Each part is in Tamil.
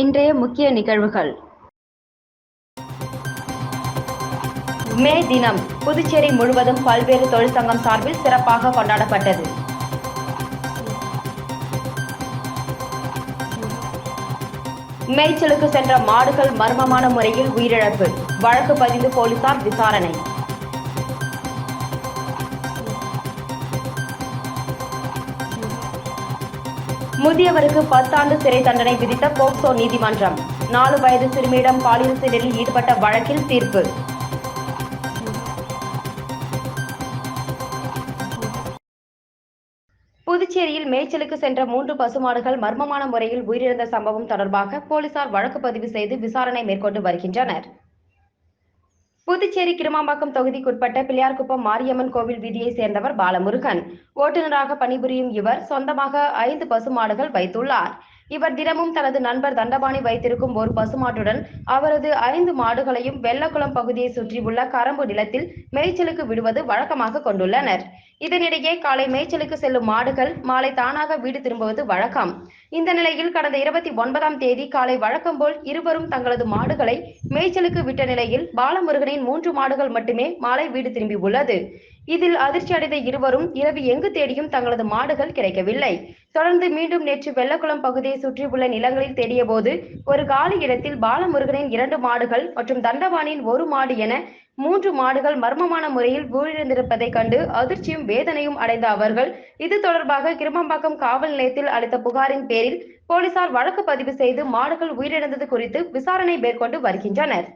இன்றைய முக்கிய நிகழ்வுகள். மே தினம் புதுச்சேரி முழுவதும் பல்வேறு தொழிற்சங்கம் சார்பில் சிறப்பாக கொண்டாடப்பட்டது. மேய்ச்சலுக்கு சென்ற மாடுகள் மர்மமான முறையில் உயிரிழப்பு வழக்கு பதிந்து போலீசார் விசாரணை. முதியவருக்கு பத்தாண்டு சிறை தண்டனை விதித்த போக்சோ நீதிமன்றம். நாலு வயது சிறுமியிடம் பாலியல் செயலில் ஈடுபட்ட வழக்கில் தீர்ப்பு. புதுச்சேரியில் மேய்ச்சலுக்கு சென்ற மூன்று பசுமாடுகள் மர்மமான முறையில் உயிரிழந்த சம்பவம் தொடர்பாக போலீசார் வழக்கு பதிவு செய்து விசாரணை மேற்கொண்டு வருகின்றனர். புதுச்சேரி கிருமாம்பாக்கம் தொகுதிக்குட்பட்ட பிள்ளையார்குப்பம் மாரியம்மன் கோவில் வீதியை சேர்ந்தவர் பாலமுருகன். ஓட்டுநராக பணிபுரியும் இவர் சொந்தமாக ஐந்து பசுமாடுகள் வைத்துள்ளார். இவர் தினமும் தனது நண்பர் தண்டபாணி வைத்திருக்கும் ஒரு பசுமாட்டுடன் அவரது ஐந்து மாடுகளையும் வெள்ளக்குளம் பகுதியை சுற்றியுள்ள கரம்பு நிலத்தில் மேய்ச்சலுக்கு விடுவது வழக்கமாக கொண்டுள்ளனர். இதனிடையே காலை மேய்ச்சலுக்கு செல்லும் மாடுகள் மாலை தானாக வீடு திரும்புவது வழக்கம். இந்த நிலையில் கடந்த இருபத்தி ஒன்பதாம் தேதி காலை வழக்கம் போல் இருவரும் தங்களது மாடுகளை மேய்ச்சலுக்கு விட்ட நிலையில் பாலமுருகனின் மூன்று மாடுகள் மட்டுமே மாலை வீடு திரும்பியுள்ளது இதில் அதிர்ச்சி அடைந்த இருவரும் இரவு எங்கு தேடியும் தங்களது மாடுகள் கிடைக்கவில்லை. தொடர்ந்து மீண்டும் நேற்று வெள்ளக்குளம் பகுதியை சுற்றியுள்ள நிலங்களில் தேடிய போது ஒரு காலி இடத்தில் பாலமுருகனின் இரண்டு மாடுகள் மற்றும் தண்டவாணியின் ஒரு மாடு என மூன்று மாடுகள் மர்மமான முறையில் வீழ்ந்திருப்பதைக் கண்டு அதிர்ச்சியும் வேதனையும் அடைந்த அவர்கள் இது தொடர்பாக கிருமம்பாக்கம் காவல் நிலையத்தில் அளித்த புகாரின் பேரில் போலீசார் வழக்கு பதிவு செய்து மாடுகள் உயிரிழந்தது குறித்து விசாரணை மேற்கொண்டு வருகின்றனர்.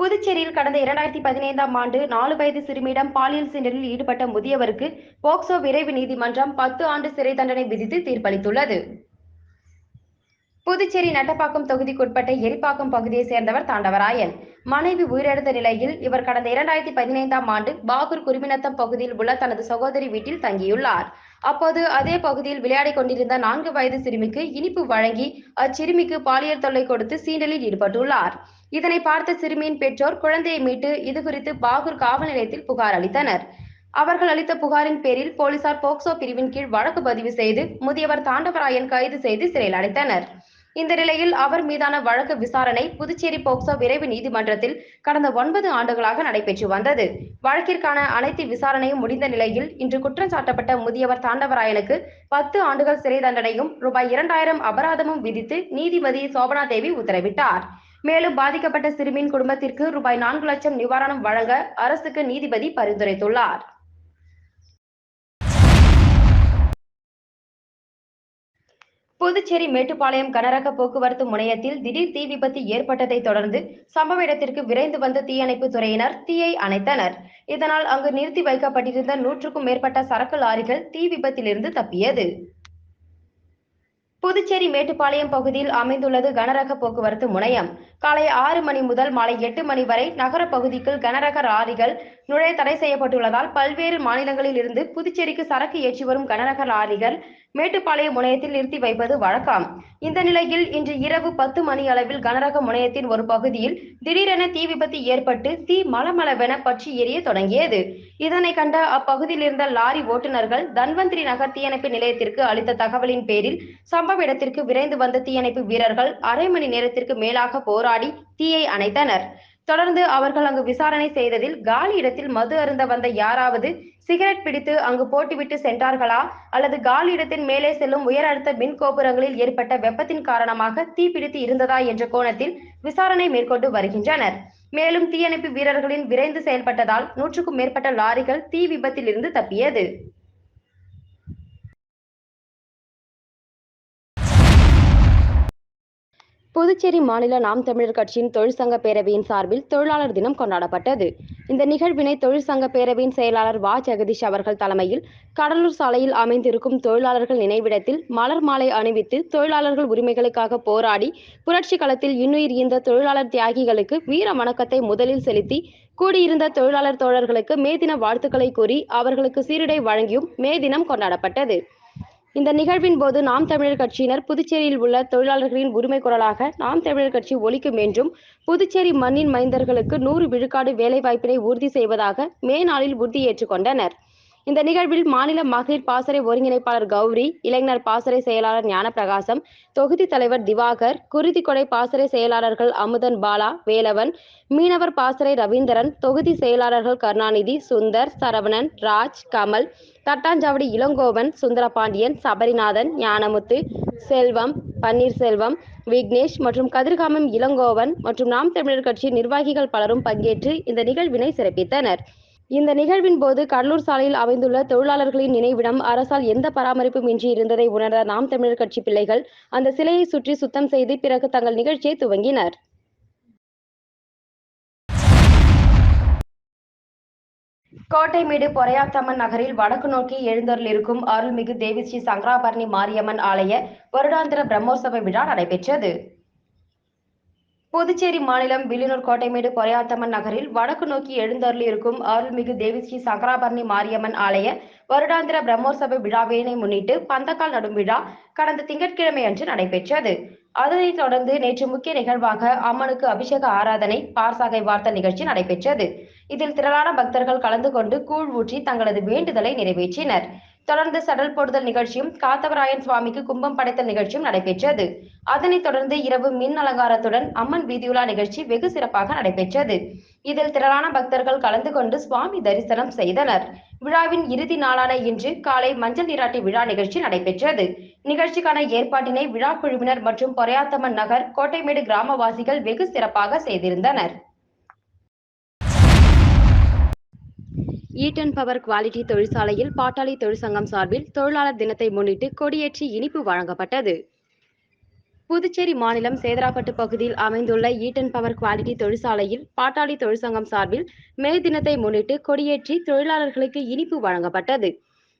புதுச்சேரியில் கடந்த இரண்டாயிரத்தி பதினைந்தாம் ஆண்டு நாலு வயது சிறுமியிடம் பாலியல் சீண்டலில் ஈடுபட்ட முதியவருக்கு போக்சோ விரைவு நீதிமன்றம் பத்து ஆண்டு சிறை தண்டனை விதித்து தீர்ப்பளித்துள்ளது. புதுச்சேரி நட்டப்பாக்கம் தொகுதிக்குட்பட்ட எரிப்பாக்கம் பகுதியைச் சேர்ந்தவர் தாண்டவராயன். மனைவி உயிரிழந்த நிலையில் இவர் கடந்த இரண்டாயிரத்தி பதினைந்தாம் ஆண்டு பாகூர் குருமினத்தம் பகுதியில் உள்ள தனது சகோதரி வீட்டில் தங்கியுள்ளார். அப்போது அதே பகுதியில் விளையாடிக் கொண்டிருந்த நான்கு வயது சிறுமிக்கு இனிப்பு வழங்கி அச்சிறுமிக்கு பாலியல் தொல்லை கொடுத்து சீண்டலில் ஈடுபட்டுள்ளார். இதனை பார்த்த சிறுமியின் பெற்றோர் குழந்தையை மீட்டு இது குறித்து பாகூர் காவல் நிலையத்தில் புகார் அளித்தனர். அவர்கள் அளித்த புகாரின் பேரில் போலீசார் போக்சோ பிரிவின் கீழ் வழக்கு பதிவு செய்து முதியவர் தாண்டவராயன் கைது செய்து சிறையில் அடைத்தனர். இந்த நிலையில் அவர் மீதான வழக்கு விசாரணை புதுச்சேரி போக்சோ விரைவு நீதிமன்றத்தில் கடந்த ஒன்பது ஆண்டுகளாக நடைபெற்று வந்தது. வழக்கிற்கான அனைத்து விசாரணையும் முடிந்த நிலையில் இன்று குற்றம் சாட்டப்பட்ட முதியவர் தாண்டவராயனுக்கு பத்து ஆண்டுகள் சிறை தண்டனையும் ரூபாய் இரண்டாயிரம் அபராதமும் விதித்து நீதிபதி சோபனா தேவி உத்தரவிட்டார். மேலும் பாதிக்கப்பட்ட சிறுமியின் குடும்பத்திற்கு ரூபாய் நான்கு லட்சம் நிவாரணம் வழங்க அரசுக்கு நீதிபதி பரிந்துரைத்துள்ளார். புதுச்சேரி மேட்டுப்பாளையம் கனரக போக்குவரத்து முனையத்தில் திடீர் தீ விபத்து ஏற்பட்டதை தொடர்ந்து சம்பவ இடத்திற்கு விரைந்து வந்த தீயணைப்பு துறையினர் தீயை அணைத்தனர். இதனால் அங்கு நிறுத்தி வைக்கப்பட்டிருந்த நூற்றுக்கும் மேற்பட்ட சரக்கு லாரிகள் தீ விபத்திலிருந்து தப்பியது. புதுச்சேரி மேட்டுப்பாளையம் பகுதியில் அமைந்துள்ளது கனரக போக்குவரத்து முனையம். காலை ஆறு மணி முதல் மாலை எட்டு மணி வரை நகர பகுதிக்குள் கனரக லாரிகள் நுழைய தடை செய்யப்பட்டுள்ளதால் பல்வேறு மாநிலங்களில் இருந்து புதுச்சேரிக்கு சரக்கு ஏற்றி வரும் கனரக லாரிகள் மேட்டுப்பாளையம் முனையத்தில் நிறுத்தி வைப்பது வழக்கம். இந்த நிலையில் இன்று இரவு பத்து மணி அளவில் கனரக முனையத்தின் ஒரு பகுதியில் திடீரென தீ விபத்து ஏற்பட்டு தீ மலமளவென பற்றி எரிய தொடங்கியது. இதனை கண்ட அப்பகுதியில் இருந்த லாரி ஓட்டுநர்கள் தன்வந்திரி நகர் தீயணைப்பு நிலையத்திற்கு அளித்த தகவலின் பேரில் சம்பவ இடத்திற்கு விரைந்து வந்த தீயணைப்பு வீரர்கள் அரை மணி நேரத்திற்கு மேலாக போராடி தீயை அணைத்தனர். தொடர்ந்து அவர்கள் அங்கு விசாரணை செய்ததில் காலி இடத்தில் மது அருந்த வந்த யாராவது சிகரெட் பிடித்து அங்கு போட்டுவிட்டு சென்றார்களா? அல்லது காலி இடத்தின் மேலே செல்லும் உயர் அழுத்த மின் கோபுரங்களில் ஏற்பட்ட வெப்பத்தின் காரணமாக தீப்பிடித்து இருந்ததா என்ற கோணத்தில் விசாரணை மேற்கொண்டு வருகின்றனர். மேலும் தீயணைப்பு வீரர்களின் விரைந்து செயல்பட்டதால் நூற்றுக்கும் மேற்பட்ட லாரிகள் தீ விபத்தில் இருந்து தப்பியது. புதுச்சேரி மாநில நாம் தமிழர் கட்சியின் தொழிற்சங்க பேரவையின் சார்பில் தொழிலாளர் தினம் கொண்டாடப்பட்டது. இந்த நிகழ்வினை தொழிற்சங்க பேரவையின் செயலாளர் வா. ஜெகதீஷ் அவர்கள் தலைமையில் கடலூர் சாலையில் அமைந்திருக்கும் தொழிலாளர்கள் நினைவிடத்தில் மலர் மாலை அணிவித்து தொழிலாளர்கள் உரிமைகளுக்காக போராடி புரட்சி களத்தில் இன்னுயிர் ஈந்த தொழிலாளர் தியாகிகளுக்கு வீர வணக்கத்தை முதலில் செலுத்தி கூடியிருந்த தொழிலாளர் தோழர்களுக்கு மே தின வாழ்த்துக்களை கூறி அவர்களுக்கு சீருடை வழங்கியும் மே தினம் கொண்டாடப்பட்டது. இந்த நிகழ்வின் போது நாம் தமிழர் கட்சியினர் புதுச்சேரியில் உள்ள தொழிலாளர்களின் உரிமை குரலாக நாம் தமிழர் கட்சி ஒழிக்கும் என்றும் புதுச்சேரி மண்ணின் மைந்தர்களுக்கு நூறு விழுக்காடு வேலைவாய்ப்பினை உறுதி செய்வதாக மே நாளில் உறுதியேற்றுக் கொண்டனர். இந்த நிகழ்வில் மாநில மகளிர் பாசறை ஒருங்கிணைப்பாளர் கௌரி இளைஞர் பாசறை செயலாளர் ஞானப்பிரகாசம் தொகுதி தலைவர் திவாகர் குருதிக்கொடை பாசறை செயலாளர்கள் அமுதன் பாலா வேலவன் மீனவர் பாசறை ரவீந்திரன் தொகுதி செயலாளர்கள் கருணாநிதி சுந்தர் சரவணன் ராஜ் கமல் தட்டாஞ்சாவடி இளங்கோவன் சுந்தரபாண்டியன் சபரிநாதன் ஞானமுத்து செல்வம் பன்னீர்செல்வம் விக்னேஷ் மற்றும் கதிர்காமம் இளங்கோவன் மற்றும் நாம் தமிழர் கட்சி நிர்வாகிகள் பலரும் பங்கேற்று இந்த நிகழ்வினை சிறப்பித்தனர். இந்த நிகழ்வின் போது கடலூர் சாலையில் அமைந்துள்ள தொழிலாளர்களின் நினைவிடம் அரசால் எந்த பராமரிப்பும் இன்றி இருந்ததை உணர்ந்த நாம் தமிழர் கட்சி பிள்ளைகள் அந்த சிலையை சுற்றி சுத்தம் செய்து பிறகு தங்கள் நிகழ்ச்சியை துவங்கினர். கோட்டைமேடு பொறையாத்தம்மன் நகரில் வடக்கு நோக்கி எழுந்தருளிருக்கும் அருள்மிகு தேவி ஸ்ரீ சங்கராபரணி மாரியம்மன் ஆலய வருடாந்திர பிரம்மோற்சவ விழா நடைபெற்றது. புதுச்சேரி மாநிலம் வில்லியனூர் கோட்டைமேடு பொறையாத்தம்மன் நகரில் வடக்கு நோக்கி எழுந்தருளியிருக்கும் அருள்மிகு தேவி ஸ்ரீ சங்கராபரணி மாரியம்மன் ஆலய வருடாந்திர பிரம்மோற்சவ விழாவினை முன்னிட்டு பந்தக்கால் நடும் விழா கடந்த திங்கட்கிழமை அன்று நடைபெற்றது. அதனைத் தொடர்ந்து நேற்று முக்கிய நிகழ்வாக அம்மனுக்கு அபிஷேக ஆராதனை பார்சாகை வார்த்த நிகழ்ச்சி நடைபெற்றது. இதில் திரளான பக்தர்கள் கலந்து கொண்டு கூழ் ஊற்றி தங்களது வேண்டுதலை நிறைவேற்றினர். தொடர்ந்து சடல் போடுதல் நிகழ்ச்சியும் காத்தவராயன் சுவாமிக்கு கும்பம் படைத்தல் நிகழ்ச்சியும் நடைபெற்றது. அதனைத் தொடர்ந்து இரவு மின் அலங்காரத்துடன் அம்மன் வீதியுலா நிகழ்ச்சி வெகு சிறப்பாக நடைபெற்றது. இதில் திரளான பக்தர்கள் கலந்து கொண்டு சுவாமி தரிசனம் செய்தனர். விழாவின் இறுதி நாளான இன்று காலை மஞ்சள் நீராட்டி விழா நிகழ்ச்சி நடைபெற்றது. நிகழ்ச்சிக்கான ஏற்பாட்டினை விழா குழுவினர் மற்றும் பொறையாத்தம்மன் நகர் கோட்டைமேடு கிராமவாசிகள் வெகு சிறப்பாக செய்திருந்தனர். ஈட்டன் பவர் குவாலிட்டி தொழிற்சாலையில் பாட்டாளி தொழிற்சங்கம் சார்பில் தொழிலாளர் தினத்தை முன்னிட்டு கொடியேற்றி இனிப்பு வழங்கப்பட்டது. புதுச்சேரி மாநிலம் சேதராப்பட்டு பகுதியில் அமைந்துள்ள ஈட்டன் பவர் குவாலிட்டி தொழிற்சாலையில் பாட்டாளி தொழிற்சங்கம் சார்பில் மே தினத்தை முன்னிட்டு கொடியேற்றி தொழிலாளர்களுக்கு இனிப்பு வழங்கப்பட்டது.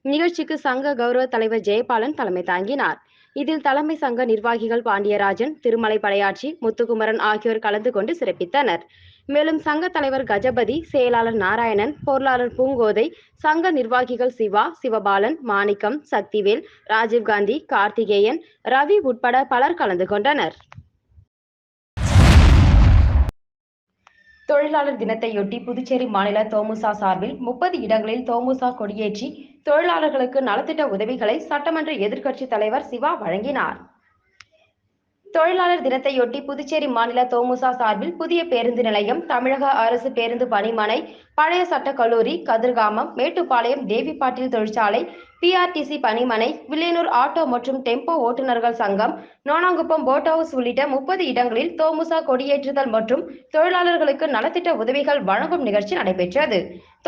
நிகழ்ச்சிக்கு சங்க கௌரவ தலைவர் ஜெயபாலன் தலைமை தாங்கினார். இதில் தலைமை சங்க நிர்வாகிகள் பாண்டியராஜன் திருமலை படையாட்சி முத்துக்குமரன் ஆகியோர் கலந்து கொண்டு சிறப்பித்தனர். மேலும் சங்க தலைவர் கஜபதி செயலாளர் நாராயணன் பொருளாளர் பூங்கோதை சங்க நிர்வாகிகள் சிவா சிவபாலன் மாணிக்கம் சக்திவேல் ராஜீவ்காந்தி கார்த்திகேயன் ரவி உட்பட பலர் கலந்து கொண்டனர். தொழிலாளர் தினத்தையொட்டி புதுச்சேரி மாநில தோமுசா சார்பில் முப்பது இடங்களில் தோமுசா கொடியேற்றி தொழிலாளர்களுக்கு நலத்திட்ட உதவிகளை சட்டமன்ற எதிர்க்கட்சி தலைவர் சிவா வழங்கினார். தொழிலாளர் தினத்தையொட்டி புதுச்சேரி மாநில தோமுசா சார்பில் புதிய பேருந்து நிலையம் தமிழக அரசு பேருந்து பணிமனை பழைய சட்ட கல்லூரி கதிர்காமம் மேட்டுப்பாளையம் தேவி பாட்டீல் தொழிற்சாலை பிஆர்டிசி பணிமனை வில்லியனூர் ஆட்டோ மற்றும் டெம்போ ஓட்டுநர்கள் சங்கம் நோனாங்குப்பம் போட் ஹவுஸ் உள்ளிட்ட முப்பது இடங்களில் தோமுசா கொடியேற்றுதல் மற்றும் தொழிலாளர்களுக்கு நலத்திட்ட உதவிகள் வழங்கும் நிகழ்ச்சி நடைபெற்றது.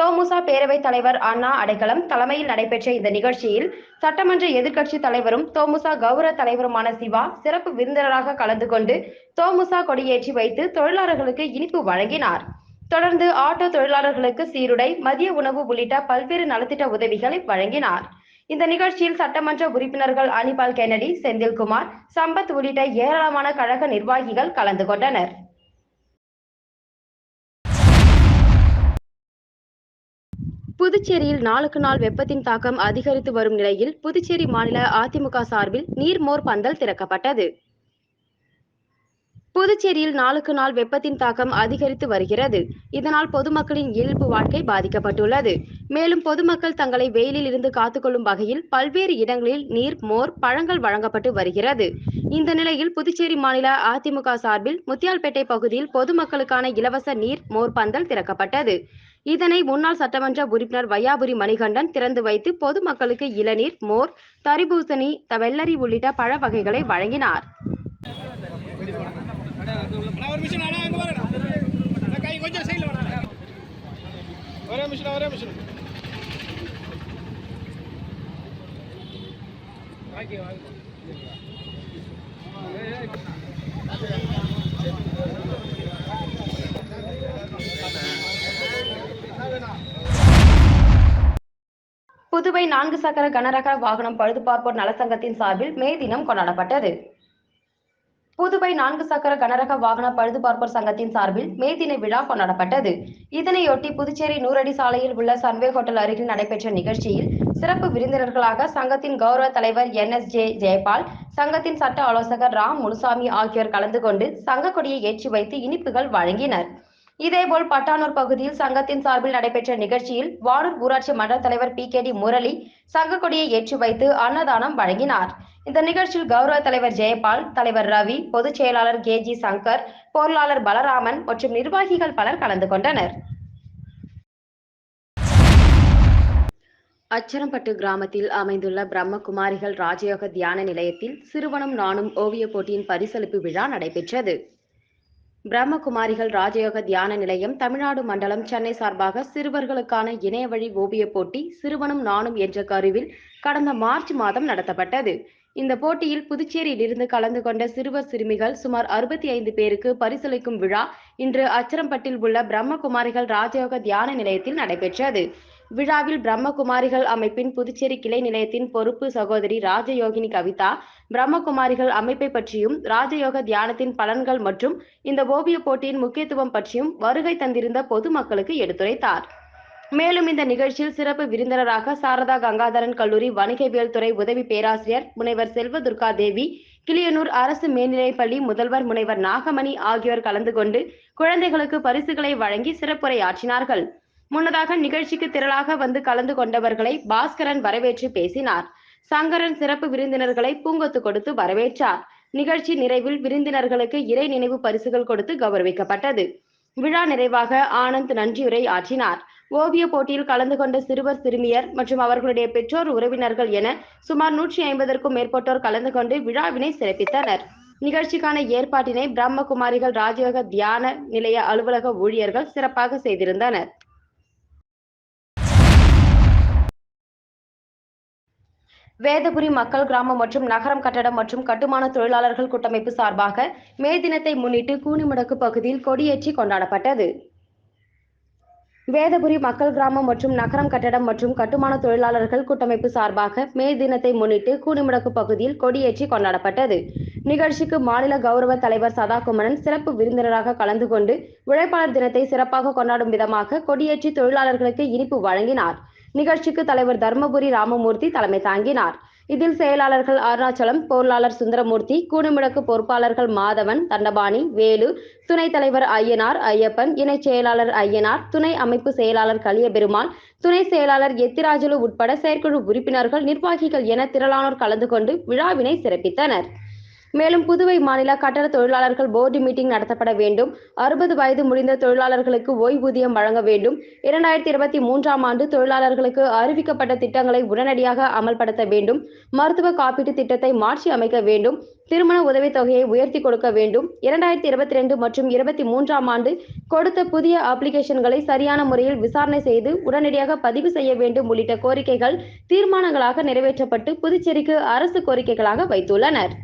தோமுசா பேரவைத் தலைவர் அண்ணா அடைக்கலம் தலைமையில் நடைபெற்ற இந்த நிகழ்ச்சியில் சட்டமன்ற எதிர்க்கட்சி தலைவரும் தோமுசா கௌரவ தலைவருமான சிவா சிறப்பு விருந்தினராக கலந்து கொண்டு தோமுசா கொடியேற்றி வைத்து தொழிலாளர்களுக்கு இனிப்பு வழங்கினார். தொடர்ந்து ஆட்டோ தொழிலாளர்களுக்கு சீருடை மதிய உணவு உள்ளிட்ட பல்வேறு நலத்திட்ட உதவிகளை வழங்கினார். இந்த நிகழ்ச்சியில் சட்டமன்ற உறுப்பினர்கள் அனிபால் கென்னடி செந்தில்குமார் சம்பத் உள்ளிட்ட ஏராளமான கழக நிர்வாகிகள் கலந்து கொண்டனர். புதுச்சேரியில் நாளுக்கு நாள் வெப்பத்தின் தாக்கம் அதிகரித்து வரும் நிலையில் புதுச்சேரி மாநில அதிமுக சார்பில் நீர்மோர் பந்தல் திறக்கப்பட்டது. புதுச்சேரியில் நாளுக்கு நாள் வெப்பத்தின் தாக்கம் அதிகரித்து வருகிறது. இதனால் பொதுமக்களின் இயல்பு வாழ்க்கை பாதிக்கப்பட்டுள்ளது. மேலும் பொதுமக்கள் தங்களை வெயிலில் இருந்து காத்துக்கொள்ளும் வகையில் பல்வேறு இடங்களில் நீர் மோர் பழங்கள் வழங்கப்பட்டு வருகிறது. இந்த நிலையில் புதுச்சேரி மாநில அதிமுக சார்பில் முத்தியால்பேட்டை பகுதியில் பொதுமக்களுக்கான இலவச நீர் மோர் பந்தல் திறக்கப்பட்டது. இதனை முன்னாள் சட்டமன்ற உறுப்பினர் வையாபுரி மணிகண்டன் திறந்து வைத்து பொதுமக்களுக்கு இளநீர் மோர் தரிபூசணி வெள்ளரி உள்ளிட்ட பழ வகைகளை வழங்கினார். ஒரு மிஷின் அண்ணா பாருங்க கை கொஞ்சம் ஒரே மிஷின் ஒரே மிஷின். வாங்கி புதுவை நான்கு சக்கர கனரக வாகனம் பழுதுபார்ப்போர் நலசங்கத்தின் சார்பில் மே தினம் கொண்டாடப்பட்டது. புதுவை நான்கு சக்கர கனரக வாகன பழுதுபார்ப்போர் சங்கத்தின் சார்பில் மே தின விழா கொண்டாடப்பட்டது. இதனையொட்டி புதுச்சேரி நூறடி சாலையில் உள்ள சன்வே ஹோட்டல் அருகில் நடைபெற்ற நிகழ்ச்சியில் சிறப்பு விருந்தினர்களாக சங்கத்தின் கௌரவ தலைவர் என் எஸ் ஜே ஜெயபால் சங்கத்தின் சட்ட ஆலோசகர் ராம் முனுசாமி ஆகியோர் கலந்து கொண்டு சங்க கொடியை ஏற்றி வைத்து இனிப்புகள் வழங்கினர். இதேபோல் பட்டானூர் பகுதியில் சங்கத்தின் சார்பில் நடைபெற்ற நிகழ்ச்சியில் வானூர் ஊராட்சி மன்ற தலைவர் பி கே டி முரளி சங்க கொடியை ஏற்றி வைத்து அன்னதானம் வழங்கினார். இந்த நிகழ்ச்சியில் கௌரவ தலைவர் ஜெயபால் தலைவர் ரவி பொதுச் செயலாளர் கே ஜி சங்கர் பொருளாளர் பலராமன் மற்றும் நிர்வாகிகள் பலர் கலந்து கொண்டனர். அச்சரம்பட்டு கிராமத்தில் அமைந்துள்ள பிரம்மகுமாரிகள் ராஜயோக தியான நிலையத்தில் சிறுவனும் நானும் ஓவியப் போட்டியின் பரிசளிப்பு விழா நடைபெற்றது. பிரம்மகுமாரிகள் ராஜயோக தியான நிலையம் தமிழ்நாடு மண்டலம் சென்னை சார்பாக சிறுவர்களுக்கான இணையவழி ஓவியப் போட்டி சிறுவனும் நானும் என்ற கருவில் கடந்த மார்ச் மாதம் நடத்தப்பட்டது. இந்த போட்டியில் புதுச்சேரியிலிருந்து கலந்து கொண்ட சிறுவர் சிறுமிகள் சுமார் அறுபத்தி ஐந்து பேருக்கு பரிசளிக்கும் விழா இன்று அச்சரம்பட்டில் உள்ள பிரம்மகுமாரிகள் ராஜயோக தியான நிலையத்தில் நடைபெற்றது. விழாவில் பிரம்மகுமாரிகள் அமைப்பின் புதுச்சேரி கிளை நிலையத்தின் பொறுப்பு சகோதரி ராஜயோகினி கவிதா பிரம்மகுமாரிகள் அமைப்பை பற்றியும் ராஜயோக தியானத்தின் பலன்கள் மற்றும் இந்த ஓவியப் போட்டியின் முக்கியத்துவம் பற்றியும் வருகை தந்திருந்த பொதுமக்களுக்கு எடுத்துரைத்தார். மேலும் இந்த நிகழ்ச்சியில் சிறப்பு விருந்தினராக சாரதா கங்காதரன் கல்லூரி வணிகவியல் துறை உதவி பேராசிரியர் முனைவர் செல்வதுர்கா தேவி கிளியனூர் அரசு மேல்நிலைப்பள்ளி முதல்வர் முனைவர் நாகமணி ஆகியோர் கலந்து கொண்டு குழந்தைகளுக்கு பரிசுகளை வழங்கி சிறப்புரையாற்றினார்கள். முன்னதாக நிகழ்ச்சிக்கு திரளாக வந்து கலந்து கொண்டவர்களை பாஸ்கரன் வரவேற்று பேசினார். சங்கரன் சிறப்பு விருந்தினர்களை பூங்கொத்து கொடுத்து வரவேற்றார். நிகழ்ச்சி நிறைவில் விருந்தினர்களுக்கு இறை நினைவு பரிசுகள் கொடுத்து கௌரவிக்கப்பட்டது. விழா நிறைவாக ஆனந்த் நன்றியுரை ஆற்றினார். ஓவிய போட்டியில் கலந்து கொண்ட சிறுவர் சிறுமியர் மற்றும் அவர்களுடைய பெற்றோர் உறவினர்கள் என சுமார் நூற்றி ஐம்பதற்கும் மேற்பட்டோர் கலந்து கொண்டு விழாவினை சிறப்பித்தனர். நிகழ்ச்சிக்கான ஏற்பாட்டினை பிரம்மகுமாரிகள் ராஜயோக தியான நிலைய அலுவலக ஊழியர்கள் சிறப்பாக செய்திருந்தனர். வேதபுரி மக்கள் கிராமம் மற்றும் நகரம் கட்டடம் மற்றும் கட்டுமான தொழிலாளர்கள் கூட்டமைப்பு சார்பாக மே தினத்தை முன்னிட்டு கூனிமுடக்கு பகுதியில் கொடியேற்றி கொண்டாடப்பட்டது. வேதபுரி மக்கள் கிராமம் மற்றும் நகரம் கட்டடம் மற்றும் கட்டுமான தொழிலாளர்கள் கூட்டமைப்பு சார்பாக மே தினத்தை முன்னிட்டு கூனிமுடக்கு பகுதியில் கொடியேற்றி கொண்டாடப்பட்டது. நிகழ்ச்சிக்கு மாநில கௌரவ தலைவர் சதாகுமரன் சிறப்பு விருந்தினராக கலந்து கொண்டு உழைப்பாளர் தினத்தை சிறப்பாக கொண்டாடும் விதமாக கொடியேற்றி தொழிலாளர்களுக்கு இனிப்பு வழங்கினார். நிகழ்ச்சிக்கு தலைவர் தர்மபுரி ராமமூர்த்தி தலைமை தாங்கினார். இதில் செயலாளர்கள் அருணாச்சலம் பொருளாளர் சுந்தரமூர்த்தி கூடுமிடக்கு பொறுப்பாளர்கள் மாதவன் தண்டபாணி வேலு துணைத் தலைவர் ஐயனார் ஐயப்பன் இணைச் செயலாளர் ஐயனார் துணை அமைப்பு செயலாளர் கலியபெருமாள் துணை செயலாளர் எத்திராஜலு உட்பட செயற்குழு உறுப்பினர்கள் நிர்வாகிகள் என திரளானோர் கலந்து கொண்டு விழாவினை சிறப்பித்தனர். மேலும் புதுவை மாநில கட்டட தொழிலாளர்கள் போர்டு மீட்டிங் நடத்தப்பட வேண்டும். அறுபது வயது முடிந்த தொழிலாளர்களுக்கு ஓய்வூதியம் வழங்க வேண்டும். இரண்டாயிரத்தி இருபத்தி மூன்றாம் ஆண்டு தொழிலாளர்களுக்கு அறிவிக்கப்பட்ட திட்டங்களை உடனடியாக அமல்படுத்த வேண்டும். மருத்துவ காப்பீட்டு திட்டத்தை மாற்றி அமைக்க வேண்டும். திருமண உதவித் தொகையை உயர்த்தி கொடுக்க வேண்டும். இரண்டாயிரத்தி இருபத்தி ரெண்டு மற்றும் இருபத்தி மூன்றாம் ஆண்டு கொடுத்த புதிய அப்ளிகேஷன்களை சரியான முறையில் விசாரணை செய்து உடனடியாக பதிவு செய்ய வேண்டும் உள்ளிட்ட கோரிக்கைகள் தீர்மானங்களாக நிறைவேற்றப்பட்டு புதுச்சேரிக்கு அரசு கோரிக்கைகளாக வைத்துள்ளனர்.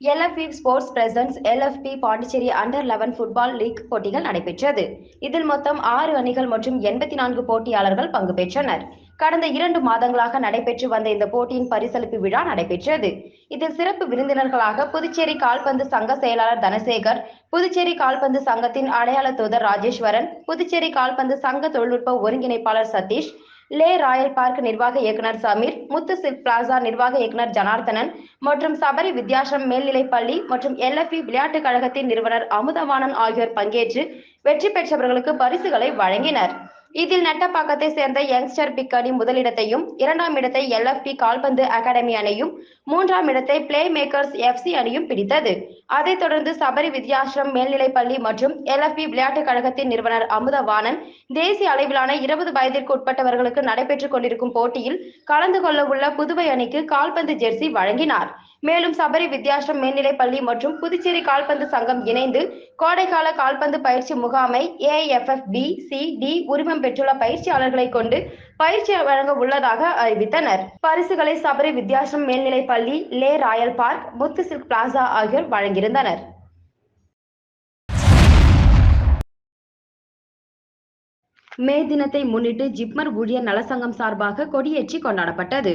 LFP sports presence LFP Pondicherry under eleven football league போட்டிகள் நடைபெற்றது. இதில் மொத்தம் ஆறு அணிகள் மற்றும் எண்பத்தி நான்கு போட்டியாளர்கள் பங்கு பெற்றனர். கடந்த இரண்டு மாதங்களாக நடைபெற்று வந்த இந்த போட்டியின் பரிசளிப்பு விழா நடைபெற்றது. இதில் சிறப்பு விருந்தினர்களாக புதுச்சேரி கால்பந்து சங்க செயலாளர் தனசேகர் புதுச்சேரி கால்பந்து சங்கத்தின் அடையாள தூதர் ராஜேஸ்வரன் புதுச்சேரி கால்பந்து சங்க தொழில்நுட்ப ஒருங்கிணைப்பாளர் சதீஷ் லே ராயல் பார்க் நிர்வாக இயக்குனர் சமீர் முத்து சில்க் பிளாசா நிர்வாக இயக்குனர் ஜனார்த்தனன் மற்றும் சபரி வித்யாசிரம் மேல்நிலை பள்ளி மற்றும் எல்எஃப்இ விளையாட்டுக் கழகத்தின் நிறுவனர் அமுதவாணன் ஆகியோர் பங்கேற்று வெற்றி பெற்றவர்களுக்கு பரிசுகளை வழங்கினர். இதில் நட்டப்பாக்கத்தை சேர்ந்த யங்ஸ்டர் பிக் அணி முதலிடத்தையும் இரண்டாம் இடத்தை எல்எஃப்பி கால்பந்து அகாடமி அணியும் மூன்றாம் இடத்தை பிளே மேக்கர்ஸ் எஃப்சி அணியும் பிடித்தது. அதைத் தொடர்ந்து சபரி வித்யாசிரம் மேல்நிலைப் பள்ளி மற்றும் எல்எஃப்பி விளையாட்டுக் கழகத்தின் நிறுவனர் அமுதவாணன் தேசிய அளவிலான இருபது வயதிற்கு உட்பட்டவர்களுக்கு நடைபெற்றுக் கொண்டிருக்கும் போட்டியில் கலந்து கொள்ள உள்ள புதுவை அணிக்கு கால்பந்து ஜெர்சி வழங்கினார். மேலும் சபரி வித்யாசிரம் மேல்நிலைப் பள்ளி மற்றும் புதுச்சேரி கால்பந்து சங்கம் இணைந்து கோடைக்கால கால்பந்து பயிற்சி முகாமை ஏஎஃப்எஃப் பி சி டி உரிமம் பெற்றுள்ள பயிற்சியாளர்களை கொண்டு பயிற்சி வழங்க உள்ளதாக அறிவித்தனர். பரிசுகளை சபரி வித்யாசிரம் மேல்நிலைப் பள்ளி le royal park Muthu silk plaza ஆகியோர் வழங்கியிருந்தனர். மே தினத்தை முன்னிட்டு ஜிப்மர் ஊழியர் நலசங்கம் சார்பாக கொடியேற்றி கொண்டாடப்பட்டது.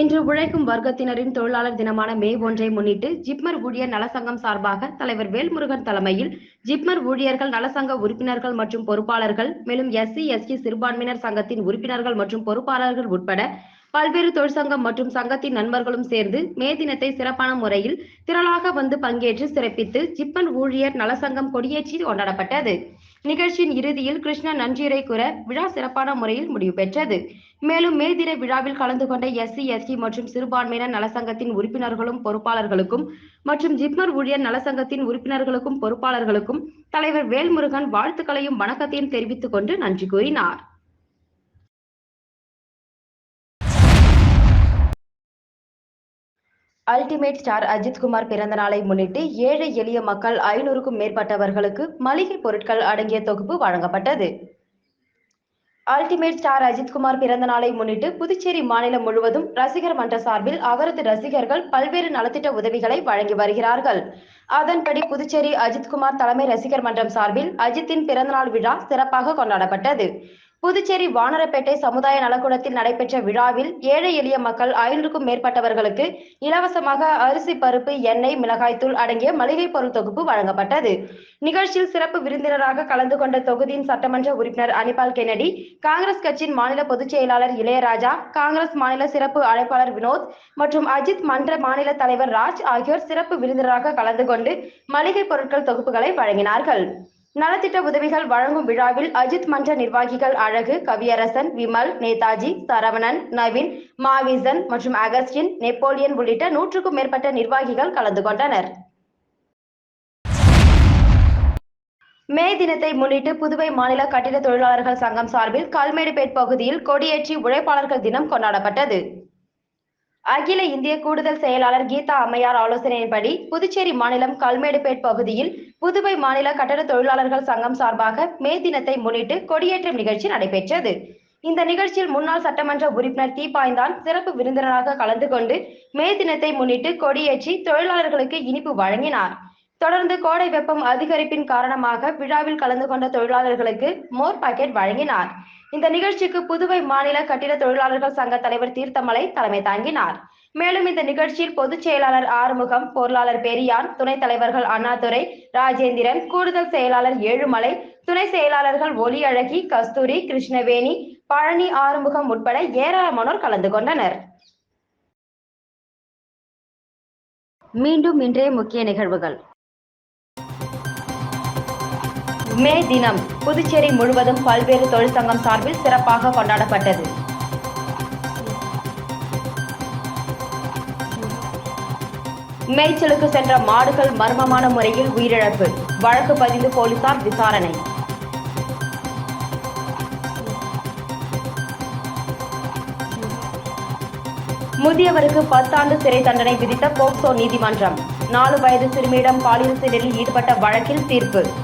இன்று உழைக்கும் வர்க்கத்தினரின் தொழிலாளர் தினமான மே ஒன்றை முன்னிட்டு ஜிப்மர் ஊழியர் நலசங்கம் சார்பாக தலைவர் வேல்முருகன் தலைமையில் ஜிப்மர் ஊழியர்கள் நலசங்க உறுப்பினர்கள் மற்றும் பொறுப்பாளர்கள் மேலும் எஸ்சி எஸ்டி சிறுபான்மையினர் சங்கத்தின் உறுப்பினர்கள் மற்றும் பொறுப்பாளர்கள் உட்பட பல்வேறு தொழிற்சங்கம் மற்றும் சங்கத்தின் நண்பர்களும் சேர்ந்து மே தினத்தை சிறப்பான முறையில் திரளாக வந்து பங்கேற்று சிறப்பித்து ஜிப்மர் ஊழியர் நலசங்கம் கொடியேற்றி கொண்டாடப்பட்டது. நிகழ்ச்சியின் இறுதியில் கிருஷ்ண நன்றியரை கூற விழா சிறப்பான முறையில் முடிவு பெற்றது. மேலும் மே தின விழாவில் கலந்து கொண்ட எஸ்சி எஸ்டி மற்றும் சிறுபான்மையினர் நலசங்கத்தின் உறுப்பினர்களும் பொறுப்பாளர்களுக்கும் மற்றும் ஜிப்மர் ஊழியர் நலசங்கத்தின் உறுப்பினர்களுக்கும் பொறுப்பாளர்களுக்கும் தலைவர் வேல்முருகன் வாழ்த்துக்களையும் வணக்கத்தையும் தெரிவித்துக் கொண்டு நன்றி கூறினார். அல்டிமேட் ஸ்டார் அஜித் குமார் பிறந்த நாளை முன்னிட்டு ஏழை எளிய மக்கள் ஐநூறுக்கும் மேற்பட்டவர்களுக்கு மளிகை பொருட்கள் அடங்கிய தொகுப்பு வழங்கப்பட்டது. அல்டிமேட் ஸ்டார் அஜித்குமார் பிறந்த நாளை முன்னிட்டு புதுச்சேரி மாநிலம் முழுவதும் ரசிகர் மன்ற சார்பில் அவரது ரசிகர்கள் பல்வேறு நலத்திட்ட உதவிகளை வழங்கி வருகிறார்கள். அதன்படி புதுச்சேரி அஜித்குமார் தலைமை ரசிகர் மன்றம் சார்பில் அஜித்தின் பிறந்தநாள் விழா சிறப்பாக கொண்டாடப்பட்டது. புதுச்சேரி வானரப்பேட்டை சமுதாய நலக்கூடத்தில் நடைபெற்ற விழாவில் ஏழை எளிய மக்கள் ஐநூறுக்கும் மேற்பட்டவர்களுக்கு இலவசமாக அரிசி பருப்பு எண்ணெய் மிளகாய்த்தூள் அடங்கிய மளிகை பொருள் தொகுப்பு வழங்கப்பட்டது. நிகழ்ச்சியில் சிறப்பு விருந்தினராக கலந்து கொண்ட தொகுதியின் சட்டமன்ற உறுப்பினர் அனிபால் கென்னடி காங்கிரஸ் கட்சியின் மாநில பொதுச் செயலாளர் இளையராஜா காங்கிரஸ் மாநில சிறப்பு அழைப்பாளர் வினோத் மற்றும் அஜித் மன்ற மாநில தலைவர் ராஜ் ஆகியோர் சிறப்பு விருந்தினராக கலந்து கொண்டு மளிகை பொருட்கள் தொகுப்புகளை வழங்கினார்கள். நலத்திட்ட உதவிகள் வழங்கும் விழாவில் அஜித் மன்ற நிர்வாகிகள் அழகு கவியரசன் விமல் நேதாஜி சரவணன் நவீன் மாவீசன் மற்றும் அகஸ்டின் நெப்போலியன் உள்ளிட்ட நூற்றுக்கும் மேற்பட்ட நிர்வாகிகள் கலந்து கொண்டனர். மே தினத்தை முன்னிட்டு புதுவை மாநில கட்டிட தொழிலாளர்கள் சங்கம் சார்பில் கல்மேடுபேட் பகுதியில் கொடியேற்றி உழைப்பாளர்கள் தினம் கொண்டாடப்பட்டது. அகில இந்திய கூடுதல் செயலாளர் கீதா அம்மையார் ஆலோசனையின்படி புதுச்சேரி மாநிலம் கல்மேடுபேட் பகுதியில் புதுவை மாநில கட்டட தொழிலாளர்கள் சங்கம் சார்பாக மே தினத்தை முன்னிட்டு கொடியேற்றம் நிகழ்ச்சி நடைபெற்றது. இந்த நிகழ்ச்சியில் முன்னாள் சட்டமன்ற உறுப்பினர் தீபாய்ந்தான் சிறப்பு விருந்தினராக கலந்து கொண்டு மே தினத்தை முன்னிட்டு கொடியேற்றி தொழிலாளர்களுக்கு இனிப்பு வழங்கினார். தொடர்ந்து கோடை வெப்பம் அதிகரிப்பின் காரணமாக விழாவில் கலந்து கொண்ட தொழிலாளர்களுக்கு மோர் பாக்கெட் வழங்கினார். இந்த நிகழ்ச்சிக்கு புதுவை மாநில கட்டிட தொழிலாளர்கள் சங்க தலைவர் தீர்த்தமலை தலைமை தாங்கினார். மேலும் இந்த நிகழ்ச்சியில் பொதுச் செயலாளர் ஆறுமுகம் பொருளாளர் பெரியான் துணைத் தலைவர்கள் அண்ணாதுரை ராஜேந்திரன் கூடுதல் செயலாளர் ஏழுமலை துணை செயலாளர்கள் ஒளியழகி கஸ்தூரி கிருஷ்ணவேணி பழனி ஆறுமுகம் உட்பட ஏராளமானோர் கலந்து கொண்டனர். மீண்டும் இன்றைய முக்கிய நிகழ்வுகள். மே தினம் புதுச்சேரி முழுவதும் பல்வேறு தொழிற்சங்கம் சார்பில் சிறப்பாக கொண்டாடப்பட்டது. மேய்ச்சலுக்கு சென்ற மாடுகள் மர்மமான முறையில் உயிரிழப்பு. வழக்கு பதிந்து போலீசார் விசாரணை. முதியவருக்கு பத்தாண்டு சிறை தண்டனை விதித்த போக்சோ நீதிமன்றம். நாலு வயது சிறுமியிடம் பாலியல் செயலில் ஈடுபட்ட வழக்கில் தீர்ப்பு.